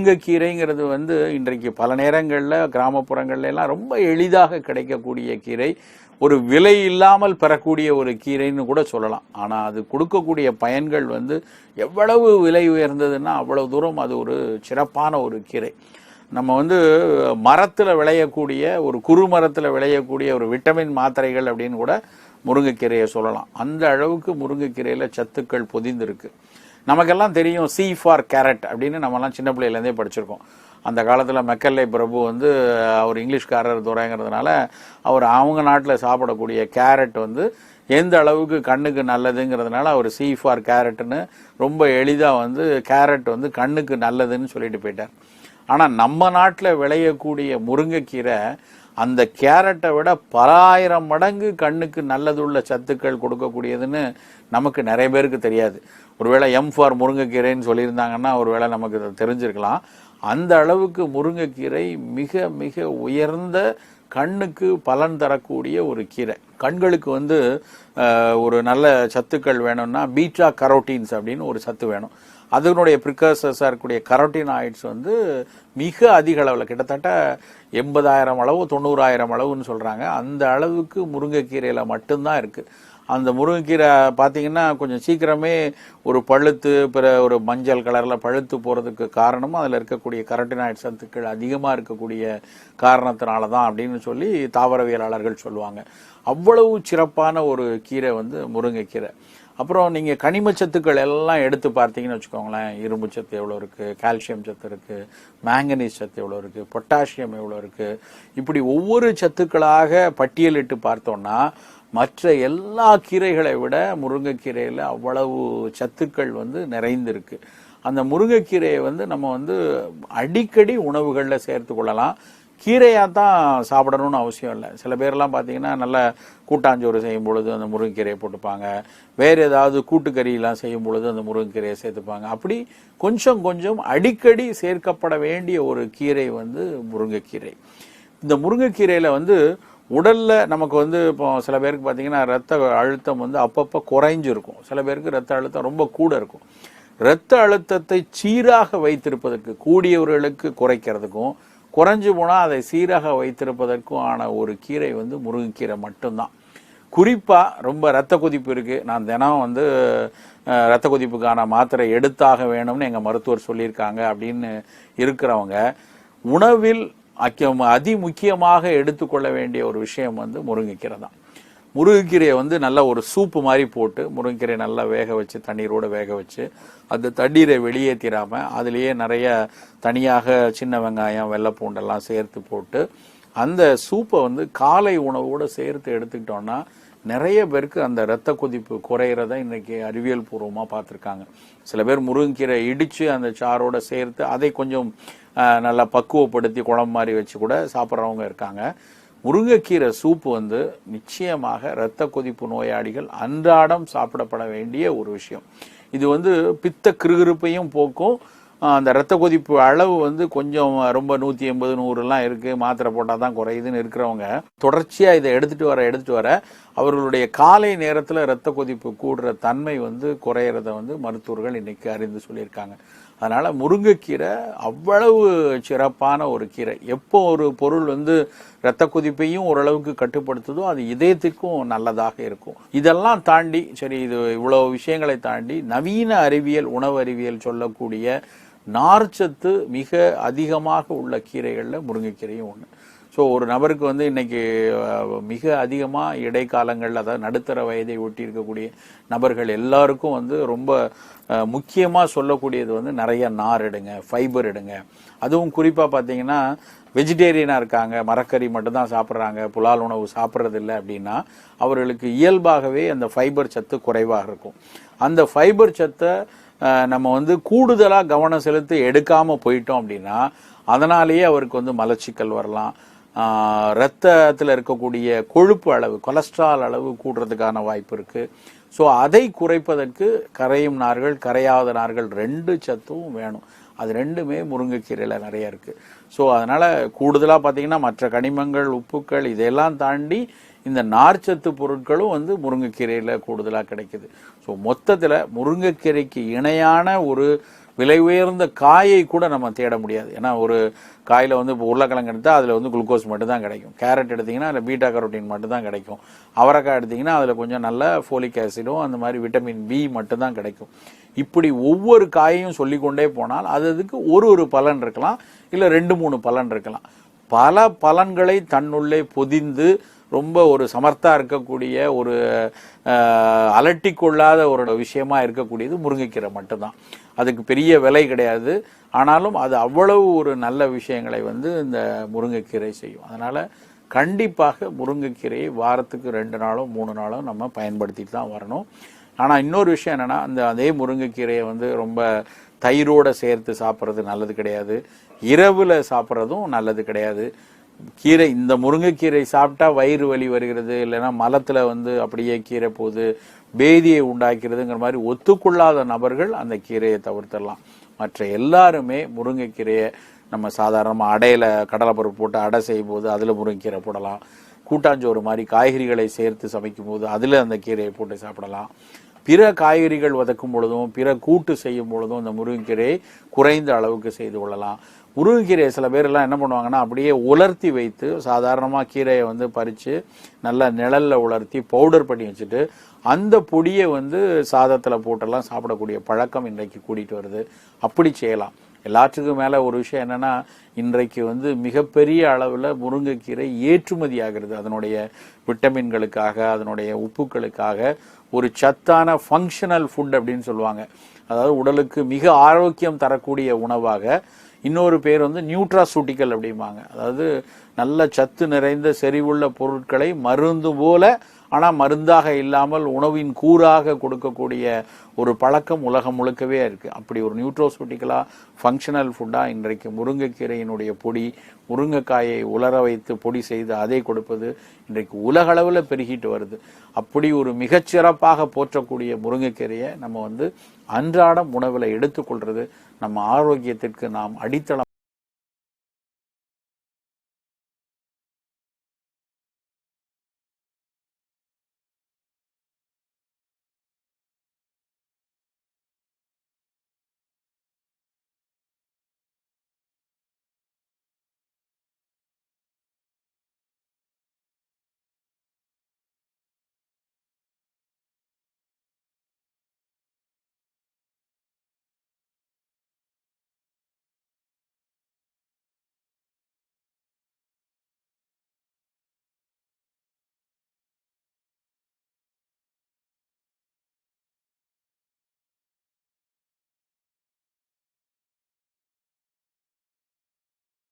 முருங்கைக்கீரைங்கிறது வந்து இன்றைக்கு பல நேரங்களில் கிராமப்புறங்கள்ல எல்லாம் ரொம்ப எளிதாக கிடைக்கக்கூடிய கீரை. ஒரு விலை இல்லாமல் பெறக்கூடிய ஒரு கீரைன்னு கூட சொல்லலாம். ஆனால் அது கொடுக்கக்கூடிய பயன்கள் வந்து எவ்வளவு விலை உயர்ந்ததுன்னா அவ்வளவு தூரம் அது ஒரு சிறப்பான ஒரு கீரை. நம்ம வந்து மரத்தில் விளையக்கூடிய ஒரு குறு மரத்தில் விளையக்கூடிய ஒரு விட்டமின் மாத்திரைகள் அப்படின்னு கூட முருங்கைக்கீரையை சொல்லலாம். அந்த அளவுக்கு முருங்கைக்கீரையில் சத்துக்கள் பொதிந்திருக்கு. நமக்கெல்லாம் தெரியும் சி ஃபார் கேரட் அப்படின்னு நம்மலாம் சின்ன பிள்ளையிலேருந்தே படிச்சிருக்கோம். அந்த காலத்தில் மெக்கல்லை பிரபு வந்து அவர் இங்கிலீஷ்காரர் துறைங்கிறதுனால அவர் அவங்க நாட்டில் சாப்பிடக்கூடிய கேரட் வந்து எந்த அளவுக்கு கண்ணுக்கு நல்லதுங்கிறதுனால அவர் சி ஃபார் கேரட்னு ரொம்ப எளிதாக வந்து கேரட் வந்து கண்ணுக்கு நல்லதுன்னு சொல்லிட்டு போயிட்டார். ஆனால் நம்ம நாட்டில் விளையக்கூடிய முருங்கைக்கீரை அந்த கேரட்டை விட பல ஆயிரம் மடங்கு கண்ணுக்கு நல்லதுள்ள சத்துக்கள் கொடுக்கக்கூடியதுன்னு நமக்கு நிறைய பேருக்கு தெரியாது. ஒருவேளை எம் ஃபார் முருங்கைக்கீரைன்னு சொல்லியிருந்தாங்கன்னா ஒருவேளை நமக்கு தெரிஞ்சிருக்கலாம். அந்த அளவுக்கு முருங்கைக்கீரை மிக மிக உயர்ந்த கண்ணுக்கு பலன் தரக்கூடிய ஒரு கீரை. கண்களுக்கு வந்து ஒரு நல்ல சத்துக்கள் வேணும்னா பீட்டா கரோட்டீன்ஸ் அப்படின்னு ஒரு சத்து வேணும். அதனுடைய ப்ரிகர்சஸாக இருக்கக்கூடிய கரோட்டினாய்ட்ஸ் வந்து மிக அதிக அளவில் கிட்டத்தட்ட எண்பதாயிரம் அளவு தொண்ணூறாயிரம் அளவுன்னு சொல்கிறாங்க அந்த அளவுக்கு முருங்கைக்கீரையில் மட்டும்தான் இருக்குது அந்த முருங்கைக்கீரை பார்த்தீங்கன்னா கொஞ்சம் சீக்கிரமே ஒரு பழுத்து பிற ஒரு மஞ்சள் கலரில் பழுத்து போகிறதுக்கு காரணமும் அதில் இருக்கக்கூடிய கரட்டினாய்ட் சத்துக்கள் அதிகமாக இருக்கக்கூடிய காரணத்தினால தான் அப்படின்னு சொல்லி தாவரவியலாளர்கள் சொல்லுவாங்க. அவ்வளவு சிறப்பான ஒரு கீரை வந்து முருங்கைக்கீரை. அப்புறம் நீங்கள் கனிம சத்துக்கள் எல்லாம் எடுத்து பார்த்தீங்கன்னு வச்சுக்கோங்களேன். இரும்பு சத்து எவ்வளோ இருக்குது கால்சியம் சத்து இருக்குது மேங்கனீஸ் சத்து எவ்வளோ இருக்குது பொட்டாசியம் எவ்வளோ இருக்குது இப்படி ஒவ்வொரு சத்துக்களாக பட்டியலிட்டு பார்த்தோம்னா மற்ற எல்லா கீரைகளை விட முருங்கைக்கீரையில் அவ்வளவு சத்துக்கள் வந்து நிறைந்திருக்கு. அந்த முருங்கைக்கீரையை வந்து நம்ம வந்து அடிக்கடி உணவுகளில் சேர்த்து கொள்ளலாம். கீரையாக தான் சாப்பிடணும்னு அவசியம் இல்லை. சில பேர்லாம் பார்த்தீங்கன்னா நல்ல கூட்டாஞ்சோறு செய்யும் பொழுது அந்த முருங்கைக்கீரையை போட்டுப்பாங்க. வேறு ஏதாவது கூட்டுக்கறியெல்லாம் செய்யும் பொழுது அந்த முருங்கைக்கீரையை சேர்த்துப்பாங்க. அப்படி கொஞ்சம் கொஞ்சம் அடிக்கடி சேர்க்கப்பட வேண்டிய ஒரு கீரை வந்து முருங்கைக்கீரை. இந்த முருங்கைக்கீரையில் வந்து உடலில் நமக்கு வந்து இப்போ சில பேருக்கு பார்த்தீங்கன்னா ரத்த அழுத்தம் வந்து அப்பப்போ குறைஞ்சிருக்கும். சில பேருக்கு ரத்த அழுத்தம் ரொம்ப கூட இருக்கும். இரத்த அழுத்தத்தை சீராக வைத்திருப்பதற்கு கூடியவர்களுக்கு குறைக்கிறதுக்கும் குறைஞ்சு போனால் அதை சீராக வைத்திருப்பதற்கும் ஆன ஒரு கீரை வந்து முருங்கைக்கீரை மட்டும்தான். குறிப்பாக ரொம்ப ரத்த கொதிப்பு இருக்குது நான் தினம் வந்து ரத்த கொதிப்புக்கான மாத்திரை எடுத்தாக வேணும்னு எங்கள் மருத்துவர் சொல்லியிருக்காங்க அப்படின்னு இருக்கிறவங்க உணவில் அக்கியம் அதி முக்கியமாக எடுத்துக்கொள்ள வேண்டிய ஒரு விஷயம் வந்து முருங்கைக்கீரை தான் முருங்கைக்கீரையை வந்து நல்லா ஒரு சூப்பு மாதிரி போட்டு முருங்கைக்கீரையை நல்லா வேக வச்சு தண்ணீரோடு வேக வச்சு அந்த தண்ணீரை வெளியேற்றிடாமல் அதுலேயே நிறைய தனியாக சின்ன வெங்காயம் வெள்ளைப்பூண்டெல்லாம் சேர்த்து போட்டு அந்த சூப்பை வந்து காலை உணவோடு சேர்த்து எடுத்துக்கிட்டோன்னா நிறைய பேருக்கு அந்த இரத்த கொதிப்பு குறையிறத இன்றைக்கி அறிவியல் பூர்வமாக பார்த்துருக்காங்க. சில பேர் முருங்கைக்கீரை இடித்து அந்த சாரோட சேர்த்து அதை கொஞ்சம் நல்லா பக்குவப்படுத்தி குழம்பு மாதிரி வச்சு கூட சாப்பிட்றவங்க இருக்காங்க. முருங்கைக்கீரை சூப்பு வந்து நிச்சயமாக இரத்த கொதிப்பு நோயாளிகள் அன்றாடம் சாப்பிடப்பட வேண்டிய ஒரு விஷயம். இது வந்து பித்த கிருகிருப்பையும் போக்கும். அந்த இரத்த கொதிப்பு அளவு வந்து கொஞ்சம் ரொம்ப நூற்றி எண்பது நூறுலாம் இருக்குது மாத்திரை போட்டால் தான் குறையுதுன்னு இருக்கிறவங்க தொடர்ச்சியாக இதை எடுத்துகிட்டு வர எடுத்துகிட்டு வர அவர்களுடைய காலை நேரத்தில் இரத்த கொதிப்பு கூடுற தன்மை வந்து குறையிறத வந்து மருத்துவர்கள் இன்றைக்கி அறிந்து சொல்லியிருக்காங்க. அதனால் முருங்கைக்கீரை அவ்வளவு சிறப்பான ஒரு கீரை. எப்போ ஒரு பொருள் வந்து இரத்த குதிப்பையும் ஓரளவுக்கு கட்டுப்படுத்துதோ அது இதயத்துக்கும் நல்லதாக இருக்கும். இதெல்லாம் தாண்டி சரி இது இவ்வளோ விஷயங்களை தாண்டி நவீன அறிவியல் உணவு அறிவியல் சொல்லக்கூடிய நார்ச்சத்து மிக அதிகமாக உள்ள கீரைகளில் முருங்கைக்கீரையும் ஒன்று ஸோ ஒரு நபருக்கு வந்து இன்னைக்கு மிக அதிகமாக இடைக்காலங்கள் அதாவது நடுத்தர வயதை ஒட்டி இருக்கக்கூடிய நபர்கள் எல்லாருக்கும் வந்து ரொம்ப முக்கியமாக சொல்லக்கூடியது வந்து நிறைய நார் எடுங்க ஃபைபர் எடுங்க. அதுவும் குறிப்பாக பார்த்தீங்கன்னா வெஜிடேரியனாக இருக்காங்க மரக்கறி மட்டும்தான் சாப்பிட்றாங்க புலால் உணவு சாப்பிட்றதில்ல அப்படின்னா அவர்களுக்கு இயல்பாகவே அந்த ஃபைபர் சத்து குறைவாக இருக்கும். அந்த ஃபைபர் சத்தை நம்ம வந்து கூடுதலாக கவனம் செலுத்தி எடுக்காமல் போயிட்டோம் அப்படின்னா அதனாலேயே அவருக்கு வந்து மலச்சிக்கல் வரலாம். ரத்தத்தில் இருக்கக்கூடிய கொழுப்பு அளவு கொலஸ்ட்ரால் அளவு கூடுறதுக்கான வாய்ப்பு இருக்கு. ஸோ அதை குறைப்பதற்கு கரையும் நார்கள் கரையாத நார்கள் ரெண்டு சத்தும் வேணும். அது ரெண்டுமே முருங்கைக்கீரையில் நிறைய இருக்கு. ஸோ அதனால கூடுதலாக பார்த்தீங்கன்னா மற்ற கனிமங்கள் உப்புக்கள் இதையெல்லாம் தாண்டி இந்த நார்ச்சத்து பொருட்களும் வந்து முருங்கைக்கீரையில் கூடுதலாக கிடைக்குது. ஸோ மொத்தத்தில் முருங்கைக்கீரைக்கு இணையான ஒரு விலை உயர்ந்த காயை கூட நம்ம தேட முடியாது. ஏன்னா ஒரு காயில் வந்து இப்போ உருளைக்கிழங்கு எடுத்தால் அதில் வந்து குளுக்கோஸ் மட்டும்தான் கிடைக்கும். கேரட் எடுத்திங்கன்னா அதில் பீட்டா கரோட்டின் மட்டும்தான் கிடைக்கும். அவரைக்காய் எடுத்திங்கன்னா அதில் கொஞ்சம் நல்ல ஃபோலிக் ஆசிடும் அந்த மாதிரி விட்டமின் பி மட்டும்தான் கிடைக்கும். இப்படி ஒவ்வொரு காயையும் சொல்லிக்கொண்டே போனால் அது அதுக்கு ஒரு ஒரு பலன் இருக்கலாம் இல்லை ரெண்டு மூணு பலன் இருக்கலாம். பல பலன்களை தன்னுள்ளே பொதிந்து ரொம்ப ஒரு சமர்த்தா இருக்கக்கூடிய ஒரு அஹ், அலட்டிக்கொள்ளாத ஒரு விஷயமா இருக்கக்கூடியது முருங்கைக்கீரை மட்டும்தான். அதுக்கு பெரிய விலை கிடையாது. ஆனாலும் அது அவ்வளவு ஒரு நல்ல விஷயங்களை வந்து இந்த முருங்கைக்கீரை செய்யும். அதனால கண்டிப்பாக முருங்கைக்கீரையை வாரத்துக்கு ரெண்டு நாளும் மூணு நாளும் நம்ம பயன்படுத்திட்டு தான் வரணும். ஆனால் இன்னொரு விஷயம் என்னென்னா அந்த அதே முருங்கைக்கீரையை வந்து ரொம்ப தயிரோடு சேர்த்து சாப்பிட்றது நல்லது கிடையாது. இரவில் சாப்பிட்றதும் நல்லது கிடையாது. கீரை இந்த முருங்கைக்கீரை சாப்பிட்டா வயிறு வலி வருகிறது இல்லைன்னா மலத்தில் வந்து அப்படியே கீரை போகுது பேதியை உண்டாக்கிறதுங்கிற மாதிரி ஒத்துக்கொள்ளாத நபர்கள் அந்த கீரையை தவிர்த்திடலாம். மற்ற எல்லாருமே முருங்கைக்கீரையை நம்ம சாதாரணமாக அடையில் கடலை பருப்பு போட்டு அடை செய்யும் போது அதில் முருங்கைக்கீரை போடலாம். கூட்டாஞ்சோறு மாதிரி காய்கறிகளை சேர்த்து சமைக்கும் போது அதில் அந்த கீரையை போட்டு சாப்பிடலாம். பிற காய்கறிகள் வதக்கும் பொழுதும் பிற கூட்டு செய்யும் பொழுதும் இந்த முருங்கைக்கீரையை குறைந்த அளவுக்கு செய்து கொள்ளலாம். முருங்கைக்கீரையை சில பேர் எல்லாம் என்ன பண்ணுவாங்கன்னா அப்படியே உலர்த்தி வைத்து சாதாரணமாக கீரையை வந்து பறித்து நல்லா நிழலில் உலர்த்தி பவுடர் பண்ணி வச்சுட்டு அந்த பொடியை வந்து சாதத்தில் போட்டெல்லாம் சாப்பிடக்கூடிய பழக்கம் இன்றைக்கு கூட்டிகிட்டு வருது. அப்படி செய்யலாம். எல்லாத்துக்கும் மேலே ஒரு விஷயம் என்னென்னா இன்றைக்கு வந்து மிகப்பெரிய அளவில் முருங்கைக்கீரை ஏற்றுமதி ஆகிறது அதனுடைய விட்டமின்களுக்காக அதனுடைய உப்புக்களுக்காக ஒரு சத்தான ஃபங்க்ஷனல் ஃபுட் அப்படின்னு சொல்லுவாங்க. அதாவது உடலுக்கு மிக ஆரோக்கியம் தரக்கூடிய உணவாக இன்னொரு பேர் வந்து நியூட்ராசூட்டிக்கல் அப்படிம்பாங்க. அதாவது நல்ல சத்து நிறைந்த செறிவுள்ள பொருட்களை மருந்து போல ஆனால் மருந்தாக இல்லாமல் உணவின் கூறாக கொடுக்கக்கூடிய ஒரு பழக்கம் உலகம் முழுக்கவே இருக்குது அப்படி ஒரு நியூட்ரோசூட்டிக்கலாக ஃபங்க்ஷனல் ஃபுட்டாக இன்றைக்கு முருங்கைக்கீரையினுடைய பொடி முருங்கைக்காயை உலர வைத்து பொடி செய்து அதை கொடுப்பது இன்றைக்கு உலகளவில் பெருகிட்டு வருது. அப்படி ஒரு மிகச்சிறப்பாக போற்றக்கூடிய முருங்கைக்கீரையை நம்ம வந்து அன்றாடம் உணவில் எடுத்துக்கொள்வது நம்ம ஆரோக்கியத்திற்கு நாம் அடித்தளம்